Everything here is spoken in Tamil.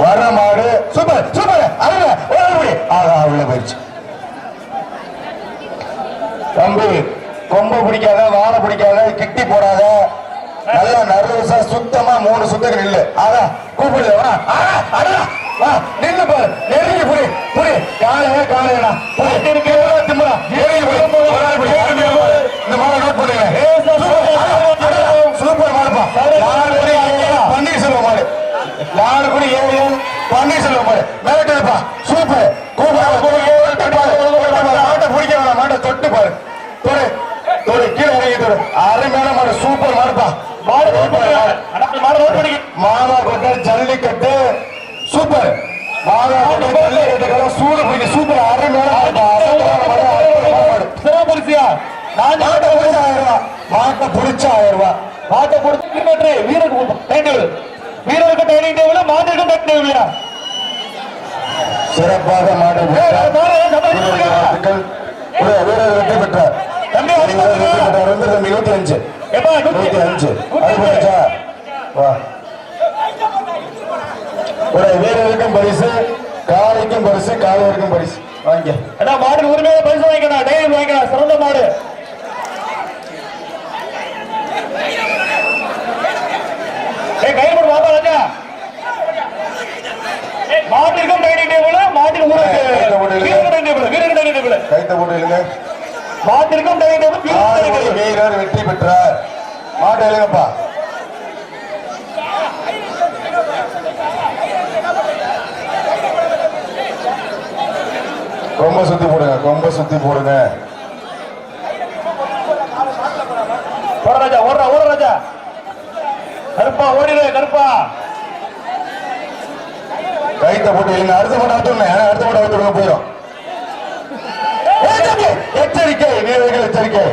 வர மாடு சூப்பர் சூப்பர். அருமை ஒரு முடி ஆகா உள்ள போயிடுச்சு. தம்பி கொம்பு பிடிக்காத வாழை பிடிக்காத கிட்டி போடாத. நல்லா நர்வஸா சுத்தமா மூணு சுத்தங்கள் இல்ல ஆகா கூப்பிடுது வா. ஆகா, அடடா, வா நின்னு பாரு. நெருங்கி புரி புரி காலையே காலையடா திமுறா தொடு தொடு கீழே இறங்கி தொடு. அருமையான சூப்பர் மாடுப்பா. மாடு மாடு மாதா கொட்டை. ஜல்லிக்கட்டு சூப்பர் மாதா கொட்டை. ஜல்லிக்கட்டு சூடு பிடிக்க சூப்பர் அருமையான மாட்டை பிடிச்ச ஆயிரம் ரூபாய் மாட்டை பிடிச்ச வீரருக்கு டேபிள் வீரருக்கு டைனிங் டேபிள் மாட்டிற்கு டைம் டேபிள் சிறப்பாக மாடு வீரர் வெற்றி பெற்றார். இருபத்தி அஞ்சு இருபத்தி அஞ்சு ஒரு வீரருக்கும் பரிசு காலைக்கும் பரிசு காலையருக்கும் பரிசு வாங்க அண்ணா மாடு பரிசு வாங்கிக்கலாம் டைம் வாங்கிக்கலாம் சிறந்த மாடு ஏய் கையில் போடு வாப்பா ராஜா மாட்டிற்கும் டைனிங் டேபிள் மாட்டின் ஊருக்கு வீரருக்கு டைனிங் டேபிள் வீரருக்கு டைனிங் டேபிள் கைத்த போட்டு இல்லைங்க மாட்டிற்கும் வீரர் வெற்றி பெற்றார் மாட்டு இல்லைங்கப்பா கொம்ப சுத்தி போடுங்க கொம்ப சுத்தி போடுங்க. ஓட ராஜா ஓடுறா ஓட ராஜா. கருப்பா ஓடிடு கருப்பா. கைத்த போட்டு இல்லைங்க அடுத்த மாட்டை அவுத்துடுங்க அடுத்த மாட்டை அவுத்துடுங்க போயிடும் எச்சரிக்கை